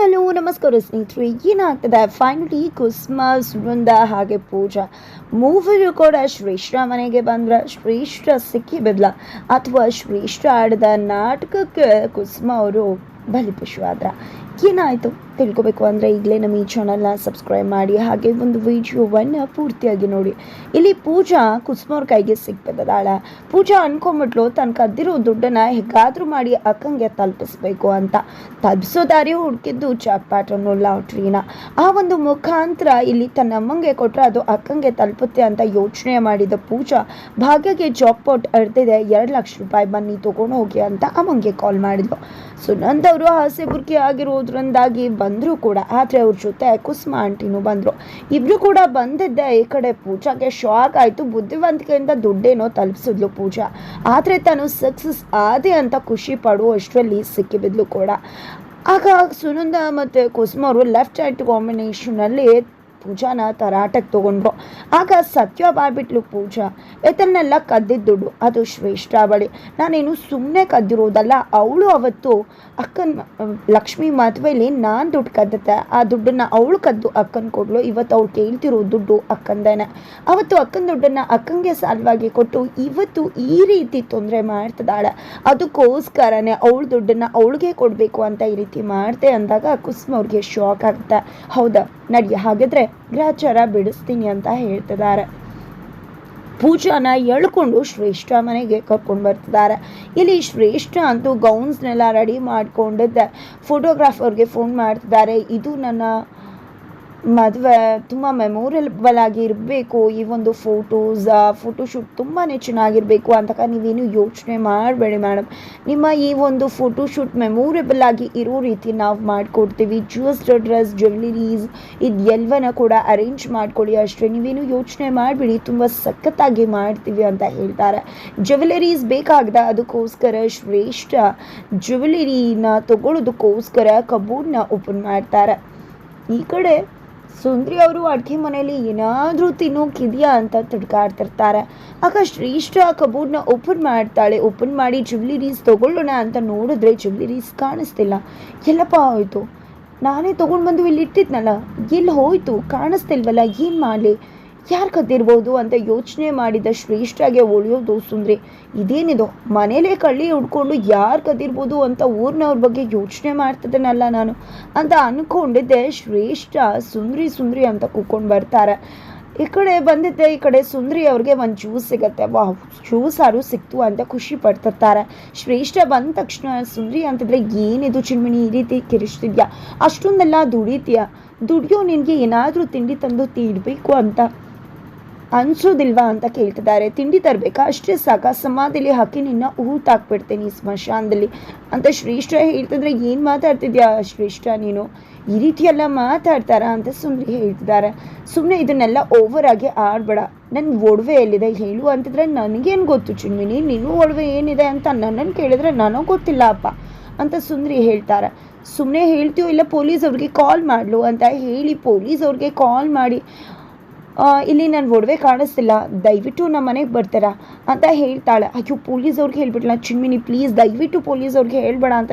Hello, ನಮಸ್ಕಾರ ಸ್ನೇಹಿತರು. ಏನಾಗ್ತದೆ? ಫೈನಲಿ ಕ್ರಿಸ್ಮಸ್ ವೃಂದ, ಹಾಗೆ ಪೂಜಾ. ಮೂವರು ಕೂಡ ಶ್ರೇಷ್ಠ ಮನೆಗೆ ಬಂದ್ರ ಶ್ರೇಷ್ಠ ಸಿಕ್ಕಿ ಬಿದ್ಲ ಅಥವಾ ಶ್ರೇಷ್ಠ ಆಡಿದ ನಾಟಕಕ್ಕೆ ಕುಸ್ಮ ಅವರು ಬಲಿಪಶು ಆದ್ರ ಏನಾಯಿತು? ತಿಳ್ಕೊಬೇಕು ಅಂದರೆ ಈಗಲೇ ನಮ್ಮ ಈ ಚಾನಲ್ನ ಸಬ್ಸ್ಕ್ರೈಬ್ ಮಾಡಿ, ಹಾಗೆ ಒಂದು ವಿಡಿಯೋವನ್ನು ಪೂರ್ತಿಯಾಗಿ ನೋಡಿ. ಇಲ್ಲಿ ಪೂಜಾ ಕುಸುಮವ್ರ ಕೈಗೆ ಸಿಕ್ಬಿದ್ದಾಳ ಪೂಜಾ ಅನ್ಕೊಂಬಿಟ್ಲು ತನ್ನ ಕದ್ದಿರೋ ದುಡ್ಡನ್ನು ಹೇಗಾದರೂ ಮಾಡಿ ಅಕ್ಕಂಗೆ ತಲುಪಿಸ್ಬೇಕು ಅಂತ. ತಲುಪಿಸೋ ದಾರಿ ಹುಡುಕಿದ್ದು ಜಾಕ್ಪಾಟ್ ಅನ್ನೋ ಲಾಟ್ರಿನ ಆ ಒಂದು ಮುಖಾಂತರ ಇಲ್ಲಿ ತನ್ನ ಅಮ್ಮಂಗೆ ಕೊಟ್ಟರೆ ಅದು ಅಕ್ಕಂಗೆ ತಲುಪುತ್ತೆ ಅಂತ ಯೋಚನೆ ಮಾಡಿದ ಪೂಜಾ, ಭಾಗ್ಯಗೆ ಜಾಕ್ಪಾಟ್ ಅಡ್ತಿದೆ ಎರಡು ಲಕ್ಷ ರೂಪಾಯಿ ಬನ್ನಿ ತಗೊಂಡು ಹೋಗಿ ಅಂತ ಅಮ್ಮಂಗೆ ಕಾಲ್ ಮಾಡಿದ್ಲು. ಸುನಂದ್ ಅವರು ಆಸೆ ಬುರ್ಕಿ ಆಗಿರೋದ್ರಿಂದಾಗಿ ಬಂದರು ಕೂಡ, ಆದರೆ ಅವ್ರ ಜೊತೆ ಕುಸುಮ ಆಂಟಿನೂ ಬಂದರು. ಇಬ್ಬರು ಕೂಡ ಬಂದಿದ್ದೆ ಈ ಕಡೆ ಪೂಜಾಗೆ. ಶಾಕ್ ಆಯಿತು. ಬುದ್ಧಿವಂತಿಕೆಯಿಂದ ದುಡ್ಡೇನೋ ತಲುಪಿಸಿದ್ಲು ಪೂಜಾ. ಆದರೆ ತಾನು ಸಕ್ಸಸ್ ಆದೆ ಅಂತ ಖುಷಿ ಪಡುವಷ್ಟರಲ್ಲಿ ಸಿಕ್ಕಿಬಿದ್ಲು ಕೂಡ. ಆಗ ಸುನಂದ ಮತ್ತು ಕುಸುಮ ಅವರು ಲೆಫ್ಟ್ ರೈಟ್ ಕಾಂಬಿನೇಷನಲ್ಲಿ ಪೂಜಾನ ತರಾಟಕ್ಕೆ ತಗೊಂಡ್ರು. ಆಗ ಸತ್ಯ ಬಾಯ್ಬಿಟ್ಲು ಪೂಜಾ. ಇದನ್ನೆಲ್ಲ ಕದ್ದಿದ್ದ ದುಡ್ಡು ಅದು ಶ್ರೇಷ್ಠಾವಳಿ ನಾನೇನು ಸುಮ್ಮನೆ ಕದ್ದಿರೋದಲ್ಲ, ಅವಳು ಅವತ್ತು ಅಕ್ಕನ ಲಕ್ಷ್ಮಿ ಮದುವೆಲಿ ನಾನು ದುಡ್ಡು ಕದ್ದತ್ತೆ ಆ ದುಡ್ಡನ್ನು ಅವಳು ಕದ್ದು ಅಕ್ಕನ ಕೊಡ್ಲು. ಇವತ್ತು ಅವಳು ಕೇಳ್ತಿರೋ ದುಡ್ಡು ಅಕ್ಕಂದೇನೆ. ಅವತ್ತು ಅಕ್ಕನ ದುಡ್ಡನ್ನು ಅಕ್ಕಂಗೆ ಸಾಲವಾಗಿ ಕೊಟ್ಟು ಇವತ್ತು ಈ ರೀತಿ ತೊಂದರೆ ಮಾಡ್ತಿದ್ದಾಳೆ. ಅದಕ್ಕೋಸ್ಕರನೇ ಅವಳ ದುಡ್ಡನ್ನು ಅವಳಿಗೆ ಕೊಡಬೇಕು ಅಂತ ಈ ರೀತಿ ಮಾಡ್ತೆ ಅಂದಾಗ ಕುಸುಮ ಅವ್ರಿಗೆ ಶಾಕ್ ಆಗುತ್ತೆ. ಹೌದಾ? ನಡಿ ಹಾಗಿದ್ರೆ ಗ್ರಹಚಾರ ಬಿಡಿಸ್ತೀನಿ ಅಂತ ಹೇಳ್ತಿದ್ದಾರೆ. ಪೂಜಾನ ಎಳ್ಕೊಂಡು ಶ್ರೇಷ್ಠ ಮನೆಗೆ ಕರ್ಕೊಂಡು ಬರ್ತಿದ್ದಾರೆ. ಇಲ್ಲಿ ಶ್ರೇಷ್ಠ ಅಂತೂ ಗೌನ್ಸ್ನೆಲ್ಲ ರೆಡಿ ಮಾಡಿಕೊಂಡಿದ್ದೆ. ಫೋಟೋಗ್ರಾಫರ್ಗೆ ಫೋನ್ ಮಾಡ್ತಿದ್ದಾರೆ. ಇದು ನನ್ನ ಮದುವೆ, ತುಂಬ ಮೆಮೊರೇಬಲ್ ಆಗಿ ಇರಬೇಕು. ಈ ಒಂದು ಫೋಟೋಸ್ ಫೋಟೋಶೂಟ್ ತುಂಬಾ ಚೆನ್ನಾಗಿರಬೇಕು ಅಂತ ನೀವೇನು ಯೋಚನೆ ಮಾಡಬೇಡಿ ಮೇಡಮ್ ನಿಮ್ಮ ಈ ಒಂದು ಫೋಟೋಶೂಟ್ ಮೆಮೊರೇಬಲ್ ಆಗಿ ಇರೋ ರೀತಿ ನಾವು ಮಾಡಿಕೊಡ್ತೀವಿ. ಜ್ಯೂಸ್ಡ್ ಡ್ರೆಸ್ ಜ್ಯುವೆಲರೀಸ್ ಇದು ಎಲ್ಲವನ್ನ ಕೂಡ ಅರೇಂಜ್ ಮಾಡ್ಕೊಳ್ಳಿ ಅಷ್ಟೇ. ನೀವೇನು ಯೋಚನೆ ಮಾಡಬೇಡಿ. ತುಂಬ ಸಖತ್ತಾಗಿ ಮಾಡ್ತೀವಿ ಅಂತ ಹೇಳ್ತಾರೆ. ಜ್ಯುವೆಲರೀಸ್ ಬೇಕಾಗದ ಅದಕ್ಕೋಸ್ಕರ ಶ್ರೇಷ್ಠ ಜ್ಯುವೆಲರಿನ ತಗೊಳ್ಳೋದಕ್ಕೋಸ್ಕರ ಕಬೋರ್ಡ್ನ ಓಪನ್ ಮಾಡ್ತಾರೆ. ಈ ಕಡೆ ಸುಂದ್ರಿ ಅವರು ಅಡುಗೆ ಮನೆಯಲ್ಲಿ ಏನಾದರೂ ತಿನ್ನೋಕಿದೆಯಾ ಅಂತ ತಿಡ್ಕಾಡ್ತಿರ್ತಾರೆ ಆಗ ಶ್ರೇಷ್ಠ ಕಬೋರ್ಡ್ನ ಓಪನ್ ಮಾಡ್ತಾಳೆ. ಓಪನ್ ಮಾಡಿ ಜ್ಯುವೆಲರೀಸ್ ತೊಗೊಳ್ಳೋಣ ಅಂತ ನೋಡಿದ್ರೆ ಜ್ಯುವೆಲರೀಸ್ ಕಾಣಿಸ್ತಿಲ್ಲ. ಎಲ್ಲಪ್ಪ ಹೋಯ್ತು? ನಾನೇ ತೊಗೊಂಡು ಬಂದು ಇಲ್ಲಿ ಇಟ್ಟಿದ್ನಲ್ಲ ಎಲ್ಲಿ ಹೋಯ್ತು? ಕಾಣಿಸ್ತಿಲ್ವಲ್ಲ? ಏನು ಮಾಡಲಿ? ಯಾರು ಕದ್ದಿರ್ಬೋದು ಅಂತ ಯೋಚನೆ ಮಾಡಿದ ಶ್ರೇಷ್ಠಾಗೆ ಒಳಿಯೋದು ಸುಂದ್ರಿ. ಇದೇನಿದು? ಮನೇಲೇ ಕಳ್ಳಿ ಹುಡ್ಕೊಂಡು ಯಾರು ಕದ್ದಿರ್ಬೋದು ಅಂತ ಊರಿನವ್ರ ಬಗ್ಗೆ ಯೋಚನೆ ಮಾಡ್ತಿದ್ದೇನಲ್ಲ ನಾನು. ಅಂತ ಅಂದ್ಕೊಂಡಿದ್ದೆ ಶ್ರೇಷ್ಠ ಸುಂದ್ರಿ ಸುಂದ್ರಿ ಅಂತ ಕೂತ್ಕೊಂಡು ಬರ್ತಾರೆ. ಈ ಕಡೆ ಬಂದಿದ್ದೆ, ಈ ಕಡೆ ಸುಂದ್ರಿ ಅವ್ರಿಗೆ ಒಂದು ಜ್ಯೂಸ್ ಸಿಗತ್ತೆ. ವಾ ಆರು ಸಿಕ್ತು ಅಂತ ಖುಷಿ ಪಡ್ತಿರ್ತಾರೆ. ಶ್ರೇಷ್ಠ ಬಂದ ತಕ್ಷಣ ಸುಂದ್ರಿ ಅಂತಿದ್ರೆ, ಏನಿದು ಚಿಣ್ಮಣಿ ಈ ರೀತಿ ಕಿರಿಸ್ತಿದ್ಯಾ ಅಷ್ಟೊಂದೆಲ್ಲ ದುಡಿತೀಯ? ದುಡಿಯೋ ನಿನಗೆ ಏನಾದರೂ ತಿಂಡಿ ತಂದು ತೀಡಬೇಕು ಅಂತ. ಅನ್ಸೋದಿಲ್ವಾ ಅಂತ ಕೇಳ್ತಿದ್ದಾರೆ. ತಿಂಡಿ ತರಬೇಕಾ? ಅಷ್ಟೇ ಸಾಕ? ಸಮಾಧಿಲಿ ಹಾಕಿ ನಿನ್ನ ಊತಾಕ್ಬಿಡ್ತೀನಿ ಸ್ಮಶಾನದಲ್ಲಿ. ಅಂತ ಶ್ರೇಷ್ಠ ಹೇಳ್ತಿದ್ರೆ ಏನು ಮಾತಾಡ್ತಿದ್ಯಾ ಶ್ರೇಷ್ಠ ನೀನು? ಈ ರೀತಿ ಎಲ್ಲ ಮಾತಾಡ್ತಾರಾ ಅಂತ ಸುಮ್ನೆ ಹೇಳ್ತಿದ್ದಾರೆ. ಸುಮ್ಮನೆ ಇದನ್ನೆಲ್ಲ ಓವರ್ ಆಗಿ ಆಡಬೇಡ. ನನ್ನ ಒಡವೆ ಎಲ್ಲಿದೆ ಹೇಳು ಅಂತಿದ್ರೆ ನನಗೇನು ಗೊತ್ತು ಚಿನ್ಮಿನಿ ನೀನು ಒಡವೆ ಏನಿದೆ ಅಂತ ನನ್ನನ್ನು ಕೇಳಿದ್ರೆ ನನಗೆ ಗೊತ್ತಿಲ್ಲ ಅಪ್ಪ ಅಂತ ಸುಂದ್ರಿ ಹೇಳ್ತಾರೆ. ಸುಮ್ಮನೆ ಹೇಳ್ತೀವೋ ಇಲ್ಲ ಪೊಲೀಸ್ ಅವ್ರಿಗೆ ಕಾಲ್ ಮಾಡಲು ಅಂತ ಹೇಳಿ ಪೊಲೀಸ್ ಅವ್ರಿಗೆ ಕಾಲ್ ಮಾಡಿ ಇಲ್ಲಿ ನನ್ನ ಒಡವೆ ಕಾಣಿಸ್ತಿಲ್ಲ. ದಯವಿಟ್ಟು ನಮ್ಮ ಮನೆಗೆ ಬರ್ತಾರ? ಅಂತ ಹೇಳ್ತಾಳೆ. ಅಯ್ಯೋ ಪೊಲೀಸ್ ಅವ್ರಿಗೆ ಹೇಳ್ಬಿಟ್ಲ ಚಿನ್ಮಿನಿ ಪ್ಲೀಸ್ ದಯವಿಟ್ಟು ಪೊಲೀಸ್ ಅವ್ರಿಗೆ ಹೇಳ್ಬೇಡ ಅಂತ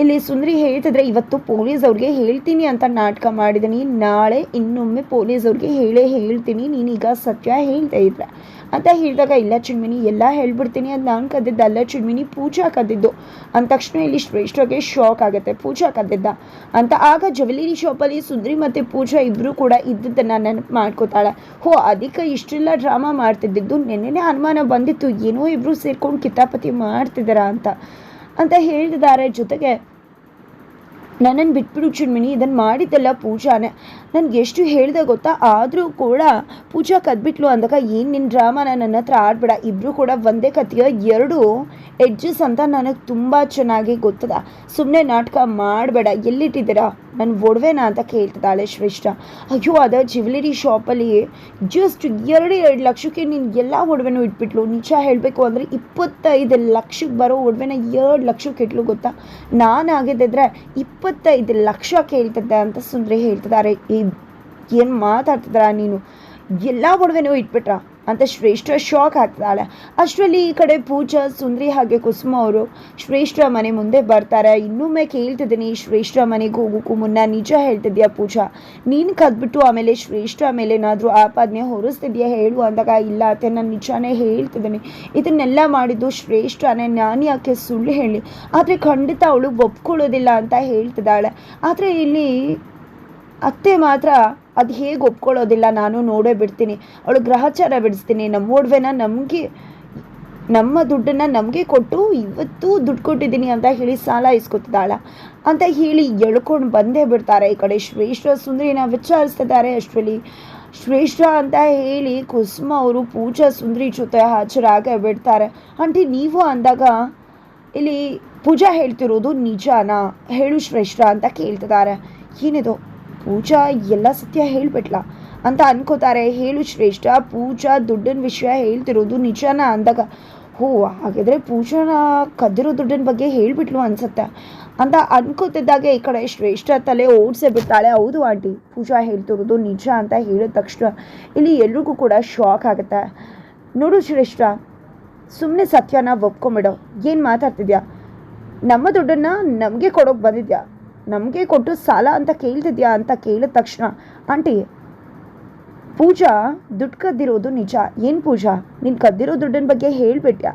ಇಲ್ಲಿ ಸುಂದರಿ ಹೇಳ್ತಿದ್ರೆ ಇವತ್ತು ಪೊಲೀಸ್ ಅವ್ರಿಗೆ ಹೇಳ್ತೀನಿ ಅಂತ ನಾಟಕ ಮಾಡಿದ್ದೀನಿ ನಾಳೆ ಇನ್ನೊಮ್ಮೆ ಪೊಲೀಸ್ ಅವ್ರಿಗೆ ಹೇಳೇ ಹೇಳ್ತೀನಿ. ನೀನೀಗ ಸತ್ಯ ಹೇಳ್ತಾ ಇದ್ರೆ. ಅಂತ ಹೇಳಿದಾಗ, ಇಲ್ಲ ಚಿಣ್ಮಿನಿ ಎಲ್ಲ ಹೇಳ್ಬಿಡ್ತೀನಿ ಅದು ನಾನು ಕದ್ದಿದ್ದೆ. ಅಲ್ಲ ಚಿಣ್ಮಿನಿ ಪೂಜಾ ಕದ್ದಿದ್ದು. ಅಂದ ತಕ್ಷಣ ಇಲ್ಲಿ ಶ್ರೇಷ್ಠಗೆ ಶಾಕ್ ಆಗುತ್ತೆ. ಪೂಜಾ ಕದ್ದಿದ್ದ. ಅಂತ ಆಗ ಜವಲೀರಿ ಶಾಪಲ್ಲಿ ಸುಂದ್ರಿ ಮತ್ತು ಪೂಜಾ ಇಬ್ಬರು ಕೂಡ ಇದ್ದದ್ದನ್ನು ನೆನಪು ಮಾಡ್ಕೋತಾಳೆ. ಹೋ, ಅದಕ್ಕೆ ಇಷ್ಟೆಲ್ಲ ಡ್ರಾಮಾ ಮಾಡ್ತಿದ್ದಿದ್ದು. ನೆನ್ನೆನೇ ಅನುಮಾನ ಬಂದಿತ್ತು. ಏನೋ ಇಬ್ಬರು ಸೇರ್ಕೊಂಡು ಕಿತಾಪತಿ ಮಾಡ್ತಿದ್ದಾರಾ ಅಂತ. ಅಂತ ಹೇಳಿದ್ದಾರೆ ಜೊತೆಗೆ ನನ್ನನ್ನು ಬಿಟ್ಬಿಡು ಚಿಣ್ಮಿನಿ ಇದನ್ನು ಮಾಡಿದ್ದೆಲ್ಲ ಪೂಜಾನೆ. ನನಗೆ ಎಷ್ಟು ಹೇಳಿದೆ ಗೊತ್ತಾ? ಆದರೂ ಕೂಡ ಪೂಜಾ ಕದ್ಬಿಟ್ಲು ಅಂದಾಗ ಏನು ನಿನ್ನ ಡ್ರಾಮಾನ? ನನ್ನ ಹತ್ರ ಆಡ್ಬೇಡ. ಇಬ್ಬರು ಕೂಡ ಒಂದೇ ಕಥೆಯ ಎರಡು ಎಡ್ಜಸ್ ಅಂತ ನನಗೆ ತುಂಬ ಚೆನ್ನಾಗಿ ಗೊತ್ತದ. ಸುಮ್ಮನೆ ನಾಟಕ ಮಾಡಬೇಡ. ಎಲ್ಲಿಟ್ಟಿದ್ದೀರಾ? ನನ್ನ ಒಡವೆನ ಅಂತ ಕೇಳ್ತಿದ್ದಾಳೆ ಶ್ರೇಷ್ಠ. ಅಯ್ಯೋ, ಅದ ಜ್ಯುವೆಲರಿ ಶಾಪಲ್ಲಿ ಜಸ್ಟ್ ಎರಡು ಎರಡು ಲಕ್ಷಕ್ಕೆ ನೀನು ಎಲ್ಲ ಒಡವೆನೂ ಇಟ್ಬಿಟ್ಲು. ನಿಜ ಹೇಳಬೇಕು ಅಂದರೆ ಇಪ್ಪತ್ತೈದು ಲಕ್ಷಕ್ಕೆ ಬರೋ ಒಡವೆನ ಎರಡು ಲಕ್ಷಕ್ಕೆ ಇಟ್ಲು ಗೊತ್ತಾ? ನಾನು ಆಗಿದ್ದಿದ್ರೆ ಇಪ್ಪತ್ತೈದು ಲಕ್ಷ ಕೇಳ್ತದೆ ಅಂತ ಸುಂದ್ರಿ ಹೇಳ್ತಿದ್ದಾರೆ ಏನು ಮಾತಾಡ್ತಿದ್ರ ನೀನು? ಎಲ್ಲ ಒಡವೆನೂ ಇಟ್ಬಿಟ್ರ. ಅಂತ ಶ್ರೇಷ್ಠ ಶಾಕ್ ಆಗ್ತಾಳೆ. ಅಷ್ಟರಲ್ಲಿ ಈ ಕಡೆ ಪೂಜಾ, ಸುಂದ್ರಿ ಹಾಗೆ ಕುಸುಮ ಅವರು ಶ್ರೇಷ್ಠ ಮನೆ ಮುಂದೆ ಬರ್ತಾರೆ. ಇನ್ನೊಮ್ಮೆ ಕೇಳ್ತಿದ್ದೀನಿ ಶ್ರೇಷ್ಠ ಮನೆಗೆ ಹೋಗೋಕ್ಕೂ ಮುನ್ನ ನಿಜ ಹೇಳ್ತಿದ್ಯಾ ಪೂಜಾ? ನೀನು ಕದ್ಬಿಟ್ಟು ಆಮೇಲೆ ಶ್ರೇಷ್ಠ ಮೇಲೆ ಏನಾದರೂ ಆಪಾದನೆ ಹೊರಿಸ್ತಿದ್ಯಾ ಹೇಳು ಅಂದಾಗ, ಇಲ್ಲ ಅತ್ತೆ, ನಾನು ನಿಜಾನೇ ಹೇಳ್ತಿದ್ದೀನಿ. ಇದನ್ನೆಲ್ಲ ಮಾಡಿದ್ದು ಶ್ರೇಷ್ಠನೇ, ನಾನು ಯಾಕೆ ಸುಳ್ಳು ಹೇಳಿ? ಆದರೆ ಖಂಡಿತ ಅವಳು ಒಪ್ಕೊಳ್ಳೋದಿಲ್ಲ ಅಂತ ಹೇಳ್ತಿದ್ದಾಳೆ. ಆದರೆ ಇಲ್ಲಿ ಅತ್ತೆ ಮಾತ್ರ ಅದು ಹೇಗೆ ಒಪ್ಕೊಳ್ಳೋದಿಲ್ಲ, ನಾನು ನೋಡೇ ಬಿಡ್ತೀನಿ. ಅವಳು ಗ್ರಹಚಾರ ಬಿಡಿಸ್ತೀನಿ. ನಮ್ಮ ಒಡವೆನ ನಮಗೆ, ನಮ್ಮ ದುಡ್ಡನ್ನು ನಮಗೆ ಕೊಟ್ಟು ಇವತ್ತು ದುಡ್ಡು ಕೊಟ್ಟಿದ್ದೀನಿ ಅಂತ ಹೇಳಿ ಸಾಲ ಇಸ್ಕೊತಿದ್ದಾಳ. ಅಂತ ಹೇಳಿ ಎಳ್ಕೊಂಡು ಬಂದೇ ಬಿಡ್ತಾರೆ. ಈ ಕಡೆ ಶ್ರೇಷ್ಠ ಸುಂದರಿನ ವಿಚಾರಿಸ್ತಿದ್ದಾರೆ ಅಷ್ಟರಲ್ಲಿ ಶ್ರೇಷ್ಠ ಅಂತ ಹೇಳಿ ಕುಸುಮ ಅವರು ಪೂಜಾ ಸುಂದರಿ ಜೊತೆ ಹಾಜರಾಗೇ ಬಿಡ್ತಾರೆ. ಆಂಟಿ, ನೀವು ಅಂದಾಗ ಇಲ್ಲಿ ಪೂಜಾ ಹೇಳ್ತಿರೋದು ನಿಜಾನ? ಹೇಳು ಶ್ರೇಷ್ಠ ಅಂತ ಕೇಳ್ತಿದ್ದಾರೆ. ಏನಿದು? ಪೂಜಾ, ಎಲ್ಲ ಸತ್ಯ ಹೇಳ್ಬಿಟ್ಲ ಅಂತ ಅನ್ಕೋತಾರೆ. ಹೇಳು ಶ್ರೇಷ್ಠ, ಪೂಜಾ ದುಡ್ಡಿನ ವಿಷಯ ಹೇಳ್ತಿರೋದು ನಿಜಾನ? ಅಂದಾಗ, ಹೋ, ಹಾಗಿದ್ರೆ ಪೂಜಾನ ಕದ್ದಿರೋ ದುಡ್ಡಿನ ಬಗ್ಗೆ ಹೇಳ್ಬಿಟ್ಲು ಅನ್ಸುತ್ತೆ ಅಂತ ಅನ್ಕೋತಿದ್ದಾಗ ಈ ಕಡೆ ಶ್ರೇಷ್ಠ ತಲೆ ಓಡಿಸೇ ಬಿಡ್ತಾಳೆ. ಹೌದು ಆಂಟಿ, ಪೂಜಾ ಹೇಳ್ತಿರೋದು ನಿಜ ಅಂತ ಹೇಳಿದ ತಕ್ಷಣ ಇಲ್ಲಿ ಎಲ್ರಿಗೂ ಕೂಡ ಶಾಕ್ ಆಗುತ್ತೆ. ನೋಡು ಶ್ರೇಷ್ಠ ಸುಮ್ಮನೆ ಸತ್ಯನ ಒಪ್ಕೊಂಬಿಡು. ಏನು ಮಾತಾಡ್ತಿದ್ಯಾ? ನಮ್ಮ ದುಡ್ಡನ್ನು ನಮಗೆ ಕೊಡೋಕೆ ಬಂದಿದ್ಯಾ? ನಮಗೆ ಕೊಟ್ಟು ಸಾಲ ಅಂತ ಕೇಳ್ತಿದ್ಯಾ ಅಂತ ಕೇಳಿದ ತಕ್ಷಣ, ಆಂಟಿ, ಪೂಜಾ, ದುಡ್ಡು ಕದ್ದಿರೋದು ನಿಜ. ಏನು ಪೂಜಾ? ನೀನು ಕದ್ದಿರೋ ದುಡ್ಡಿನ ಬಗ್ಗೆ ಹೇಳಿಬಿಟ್ಯ?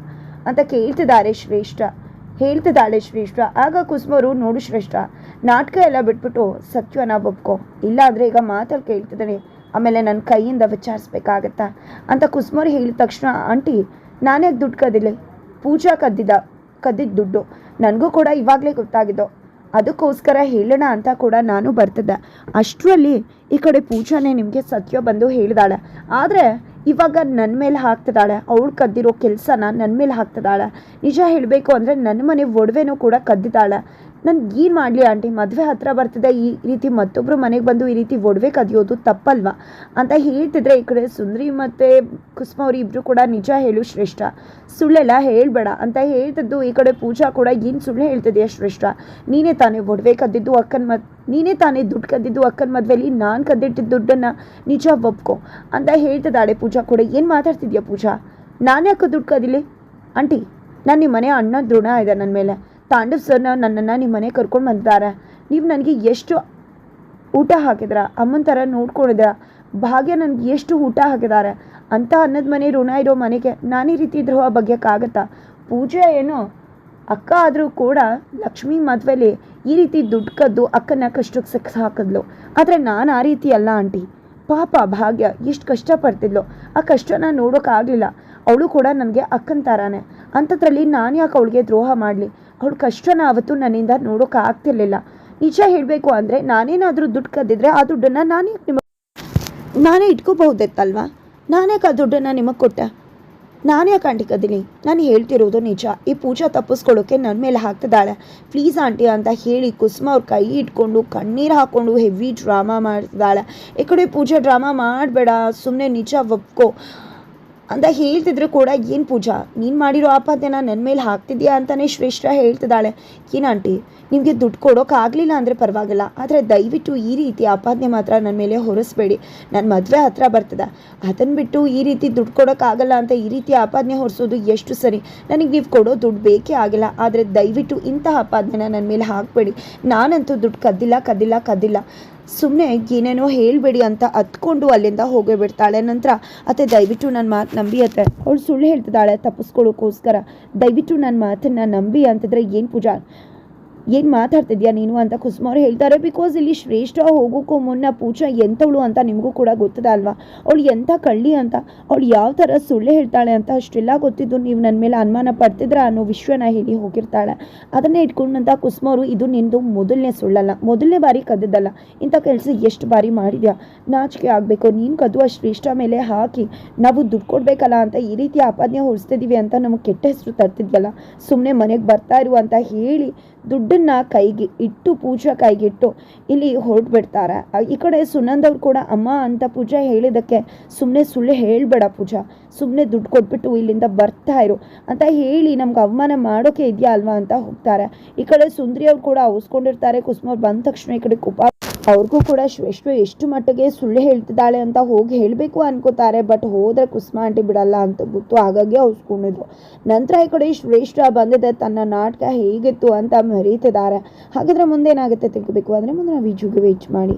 ಅಂತ ಕೇಳ್ತಿದ್ದಾರೆ ಶ್ರೇಷ್ಠ. ಹೇಳ್ತಿದ್ದಾಳೆ ಶ್ರೇಷ್ಠ. ಆಗ ಕುಸುಮರು, ನೋಡು ಶ್ರೇಷ್ಠ, ನಾಟಕ ಎಲ್ಲ ಬಿಟ್ಬಿಟ್ಟು ಸತ್ಯನ ಒಪ್ಕೊ. ಇಲ್ಲಾಂದರೆ ಈಗ ಮಾತಲ್ಲಿ ಕೇಳ್ತಿದ್ದಾನೆ. ಆಮೇಲೆ ನನ್ನ ಕೈಯಿಂದ ವಿಚಾರಿಸ್ಬೇಕಾಗತ್ತಾ? ಅಂತ ಕುಸುಮರು ಹೇಳಿದ ತಕ್ಷಣ, ಆಂಟಿ ನಾನೇ ದುಡ್ಡು ಕದ್ದಿಲ್ಲ. ಪೂಜಾ ಕದ್ದಿದ್ದ ಕದ್ದಿದ್ದ ದುಡ್ಡು. ನನಗೂ ಕೂಡ ಇವಾಗಲೇ ಗೊತ್ತಾಗಿದ್ದು. ಅದಕ್ಕೋಸ್ಕರ ಹೇಳೋಣ ಅಂತ ಕೂಡ ನಾನು ಬರ್ತಿದ್ದೆ ಅಷ್ಟರಲ್ಲಿ ಈ ಕಡೆ ಪೂಜಾನೇ ನಿಮಗೆ ಸತ್ಯ ಬಂದು ಹೇಳಿದಾಳೆ. ಆದರೆ ಇವಾಗ ನನ್ನ ಮೇಲೆ ಹಾಕ್ತಿದ್ದಾಳೆ ಅವಳು ಕದ್ದಿರೋ ಕೆಲಸನ ನನ್ನ ಮೇಲೆ ಹಾಕ್ತಿದ್ದಾಳೆ ನಿಜ ಹೇಳಬೇಕು ಅಂದರೆ ನನ್ನ ಮನೆ ಒಡವೆನೂ ಕೂಡ ಕದ್ದಿದ್ದಾಳೆ. ನಾನು ಏನು ಮಾಡಲಿ ಆಂಟಿ, ಮದುವೆ ಹತ್ರ ಬರ್ತಿದೆ, ಈ ರೀತಿ ಮತ್ತೊಬ್ಬರು ಮನೆಗೆ ಬಂದು ಈ ರೀತಿ ಒಡವೆ ಕದಿಯೋದು ತಪ್ಪಲ್ವಾ? ಅಂತ ಹೇಳ್ತಿದ್ರೆ ಈ ಕಡೆ ಸುಂದರಿ ಮತ್ತು ಕುಸುಮ ಅವ್ರು ಇಬ್ಬರು ಕೂಡ ನಿಜ ಹೇಳು ಶ್ರೇಷ್ಠ. ಸುಳ್ಳೆಲ್ಲ ಹೇಳಬೇಡ ಅಂತ ಹೇಳ್ತಿದ್ದು ಈ ಕಡೆ ಪೂಜಾ ಕೂಡ ಏನು ಸುಳ್ಳು ಹೇಳ್ತಿದೆಯಾ ಶ್ರೇಷ್ಠ? ನೀನೇ ತಾನೇ ಒಡವೆ ಕದ್ದಿದ್ದು ಅಕ್ಕನ ಮದ್, ನೀನೇ ತಾನೇ ದುಡ್ಡು ಕದ್ದಿದ್ದು ಅಕ್ಕನ ಮದುವೆಯಲ್ಲಿ ನಾನು ಕದ್ದಿಟ್ಟಿದ್ದ ದುಡ್ಡನ್ನು ನಿಜ ಒಪ್ಕೊ ಅಂತ ಹೇಳ್ತಿದ್ದಾಳೆ ಪೂಜಾ ಕೂಡ. ಏನು ಮಾತಾಡ್ತಿದ್ಯಾ ಪೂಜಾ? ನಾನು ಯಾಕೆ ದುಡ್ಡು ಕದಿಲಿ? ಆಂಟಿ, ನಾನು ನಿಮ್ಮ ಮನೆ ಅಣ್ಣ ದೃಢ ಇದೆ ನನ್ನ ಮೇಲೆ. ತಾಂಡವ್ ಸರ್ನ ನನ್ನನ್ನು ನಿಮ್ಮ ಮನೆಗೆ ಕರ್ಕೊಂಡು ಬಂದಿದ್ದಾರೆ. ನೀವು ನನಗೆ ಎಷ್ಟು ಊಟ ಹಾಕಿದ್ರ? ಅಮ್ಮನ ಥರ ನೋಡ್ಕೊಂಡಿದ್ರ ಭಾಗ್ಯ ನನಗೆ ಎಷ್ಟು ಊಟ ಹಾಕಿದ್ದಾರೆ? ಅಂತ ಅನ್ನದ ಮನೆ ಋಣ ಇರೋ ಮನೆಗೆ ನಾನೇ ರೀತಿ ದ್ರೋಹ ಬಗ್ಗೆಕ್ಕಾಗತ್ತಾ ಪೂಜೆ ಏನು? ಅಕ್ಕ ಆದರೂ ಕೂಡ ಲಕ್ಷ್ಮಿ ಮದುವೆಲಿ ಈ ರೀತಿ ದುಡ್ಡು ಕದ್ದು ಅಕ್ಕನ ಕಷ್ಟಕ್ಕೆ ಸಿಕ್ಸ್ ಹಾಕಿದ್ಲು. ಆದರೆ ನಾನು ಆ ರೀತಿ ಅಲ್ಲ ಆಂಟಿ. ಪಾಪ ಭಾಗ್ಯ ಎಷ್ಟು ಕಷ್ಟಪಡ್ತಿದ್ಲು. ಆ ಕಷ್ಟನ ನೋಡೋಕ್ಕಾಗಲಿಲ್ಲ ಅವಳು ಕೂಡ ನನಗೆ ಅಕ್ಕನ ಥರಾನೆ ಅಂಥದ್ರಲ್ಲಿ ನಾನು ಯಾಕೆ ಅವಳಿಗೆ ದ್ರೋಹ ಮಾಡಲಿ? ಅವಳ ಕಷ್ಟನ ಆವತ್ತು ನನ್ನಿಂದ ನೋಡೋಕ್ಕಾಗ್ತಿರ್ಲಿಲ್ಲ ನಿಜ ಹೇಳಬೇಕು ಅಂದರೆ ನಾನೇನಾದರೂ ದುಡ್ಡು ಕದ್ದಿದ್ರೆ ಆ ದುಡ್ಡನ್ನು ನಾನೇ ನಿಮಗೆ ನಾನೇ ಇಟ್ಕೋಬಹುದಿತ್ತಲ್ವಾ? ನಾನೇ ಆ ದುಡ್ಡನ್ನು ನಿಮಗೆ ಕೊಟ್ಟೆ? ನಾನು ಯಾಕೆ ಕದಿಲಿ ನಾನು ಹೇಳ್ತಿರೋದು ನಿಜ. ಈ ಪೂಜಾ ತಪ್ಪಿಸ್ಕೊಳ್ಳೋಕೆ ನನ್ನ ಮೇಲೆ ಹಾಕ್ತಿದ್ದಾಳೆ. ಪ್ಲೀಸ್ ಆಂಟಿ ಅಂತ ಹೇಳಿ ಕುಸುಮ ಅವ್ರ ಕೈ ಇಟ್ಕೊಂಡು ಕಣ್ಣೀರು ಹಾಕ್ಕೊಂಡು ಹೆವಿ ಡ್ರಾಮಾ ಮಾಡ್ತಿದ್ದಾಳೆ. ಈ ಕಡೆ ಪೂಜಾ ಡ್ರಾಮಾ ಮಾಡಬೇಡ. ಸುಮ್ಮನೆ ನಿಜ ಒಪ್ಕೋ. ಅಂತ ಹೇಳ್ತಿದ್ರು ಕೂಡ, ಏನು ಪೂಜಾ, ನೀನು ಮಾಡಿರೋ ಆಪಾದನೆನ ನನ್ನ ಮೇಲೆ ಹಾಕ್ತಿದ್ಯಾ ಅಂತಲೇ ಶ್ರೇಷ್ಠ ಹೇಳ್ತಿದ್ದಾಳೆ. ಏನು ಆಂಟಿ, ನಿಮಗೆ ದುಡ್ಡು ಕೊಡೋಕ್ಕಾಗಲಿಲ್ಲ ಅಂದರೆ ಪರವಾಗಿಲ್ಲ, ಆದರೆ ದಯವಿಟ್ಟು ಈ ರೀತಿ ಆಪಾದನೆ ಮಾತ್ರ ನನ್ನ ಮೇಲೆ ಹೊರಿಸ್ಬೇಡಿ. ನನ್ನ ಮದುವೆ ಹತ್ರ ಬರ್ತದೆ. ಅದನ್ನು ಬಿಟ್ಟು ಈ ರೀತಿ ದುಡ್ಡು ಕೊಡೋಕ್ಕಾಗಲ್ಲ ಅಂತ ಈ ರೀತಿ ಆಪಾದನೆ ಹೊರಿಸೋದು ಎಷ್ಟು ಸರಿ. ನನಗೆ ನೀವು ಕೊಡೋ ದುಡ್ಡು ಬೇಕೇ ಆಗಿಲ್ಲ, ಆದರೆ ದಯವಿಟ್ಟು ಇಂತಹ ಆಪಾದನೆನ ನನ್ನ ಮೇಲೆ ಹಾಕಬೇಡಿ. ನಾನಂತೂ ದುಡ್ಡು ಕದ್ದಿಲ್ಲ ಕದ್ದಿಲ್ಲ ಕದ್ದಿಲ್ಲ. ಸುಮ್ಮನೆ ಏನೇನೋ ಹೇಳಬೇಡಿ ಅಂತ ಹತ್ಕೊಂಡು ಅಲ್ಲಿಂದ ಹೋಗೇ ಬಿಡ್ತಾಳೆ. ನಂತರ ಅತ್ತೆ, ದಯವಿಟ್ಟು ನನ್ನ ಮಾತು ನಂಬಿ ಅತ್ತೆ. ಅವಳು ಸುಳ್ಳು ಹೇಳ್ತಿದ್ದಾಳೆ ತಪ್ಪಿಸ್ಕೊಳ್ಳೋಕ್ಕೋಸ್ಕರ ದಯವಿಟ್ಟು ನನ್ನ ಮಾತನ್ನು ನಂಬಿ ಅಂತಿದ್ರೆ ಏನು ಪೂಜಾ? ಏನು ಮಾತಾಡ್ತಿದ್ಯಾ ನೀನು ಅಂತ ಕುಸುಮ ಹೇಳ್ತಾರೆ ಬಿಕಾಸ್ ಇಲ್ಲಿ ಶ್ರೇಷ್ಠ ಹೋಗೋಕ್ಕೂ ಮುನ್ನ ಪೂಜಾ ಎಂಥವಳು ಅಂತ ನಿಮಗೂ ಕೂಡ ಗೊತ್ತದ ಅಲ್ವಾ? ಅವಳು ಎಂಥ ಕಳ್ಳಿ ಅಂತ? ಅವಳು ಯಾವ ಥರ ಸುಳ್ಳು ಹೇಳ್ತಾಳೆ ಅಂತ ಅಷ್ಟೆಲ್ಲ ಗೊತ್ತಿದ್ದು ನೀವು ನನ್ನ ಮೇಲೆ ಅನುಮಾನ ಪಡ್ತಿದ್ರ ಅನ್ನೋ ವಿಶ್ವನ ಹೇಳಿ ಹೋಗಿರ್ತಾಳೆ. ಅದನ್ನೇ ಇಟ್ಕೊಂಡಂಥ ಕುಸುಮ ಇದು ನಿಂದು ಮೊದಲನೇ ಸುಳ್ಳಲ್ಲ, ಮೊದಲನೇ ಬಾರಿ ಕದ್ದಿದ್ದಲ್ಲ, ಇಂಥ ಕೆಲಸ ಎಷ್ಟು ಬಾರಿ ಮಾಡಿದ್ಯಾ? ನಾಚಿಕೆ ಆಗಬೇಕು, ನೀನು ಕದ್ದು ಆ ಶ್ರೇಷ್ಠ ಮೇಲೆ ಹಾಕಿ, ನಾವು ದುಡ್ಡು ಕೊಡಬೇಕಲ್ಲ ಅಂತ ಈ ರೀತಿ ಆಪಾದನೆ ಹೊರಿಸ್ತಿದ್ದೀವಿ ಅಂತ ನಮಗೆ ಕೆಟ್ಟ ಹೆಸರು ತರ್ತಿದ್ವಲ್ಲ ಸುಮ್ಮನೆ ಮನೆಗೆ ಬರ್ತಾ ಇರು ಅಂತ ಹೇಳಿ ದುಡ್ಡನ್ನು ಕೈಗೆ ಇಟ್ಟು, ಪೂಜಾ ಕೈಗಿಟ್ಟು ಇಲ್ಲಿ ಹೊರಟ್ಬಿಡ್ತಾರೆ ಈ ಕಡೆ ಸುನಂದ್ ಅವ್ರು ಕೂಡ, ಅಮ್ಮ, ಅಂತ ಪೂಜಾ ಹೇಳಿದ್ದಕ್ಕೆ ಸುಮ್ಮನೆ ಸುಳ್ಳು ಹೇಳಬೇಡ ಪೂಜಾ. ಸುಮ್ಮನೆ ದುಡ್ಡು ಕೊಟ್ಬಿಟ್ಟು ಇಲ್ಲಿಂದ ಬರ್ತಾ ಇರು. ಅಂತ ಹೇಳಿ ನಮ್ಗೆ ಅವಮಾನ ಮಾಡೋಕೆ ಇದೆಯಾ ಅಲ್ವಾ ಅಂತ ಹೋಗ್ತಾರೆ. ಈ ಕಡೆ ಸುಂದ್ರಿ ಅವ್ರು ಕೂಡ ಅವಸ್ಕೊಂಡಿರ್ತಾರೆ. ಕುಸುಮ ಅವ್ರು ಬಂದ ತಕ್ಷಣ ಈ ಕಡೆ ಕುಪಾ ಅವ್ರಿಗೂ ಕೂಡ ಶ್ರೇಷ್ಠ ಎಷ್ಟು ಮಟ್ಟಿಗೆ ಸುಳ್ಳು ಹೇಳ್ತಿದ್ದಾಳೆ ಅಂತ ಹೋಗಿ ಹೇಳಬೇಕು ಅನ್ಕೋತಾರೆ. ಬಟ್ ಹೋದ್ರೆ ಕುಸುಮ ಆಂಟಿ ಬಿಡಲ್ಲ ಅಂತ ಗೊತ್ತು. ಹಾಗಾಗಿ ಅವಸ್ಕೊಂಡಿದ್ರು. ನಂತರ ಈ ಕಡೆ ಶ್ರೇಷ್ಠ ಬಂದಿದೆ. ತನ್ನ ನಾಟಕ ಹೇಗಿತ್ತು ಅಂತ ಅರಿತಿದ್ದಾರೆ ಹಾಗಾದ್ರೆ ಮುಂದೆ ಏನಾಗುತ್ತೆ ತಿಳ್ಕೋಬೇಕು? ಅಂದರೆ ಮುಂದೆ ನಾವು ಈ ಜುಗುವೆ ಹೆಚ್ಚು ಮಾಡಿ.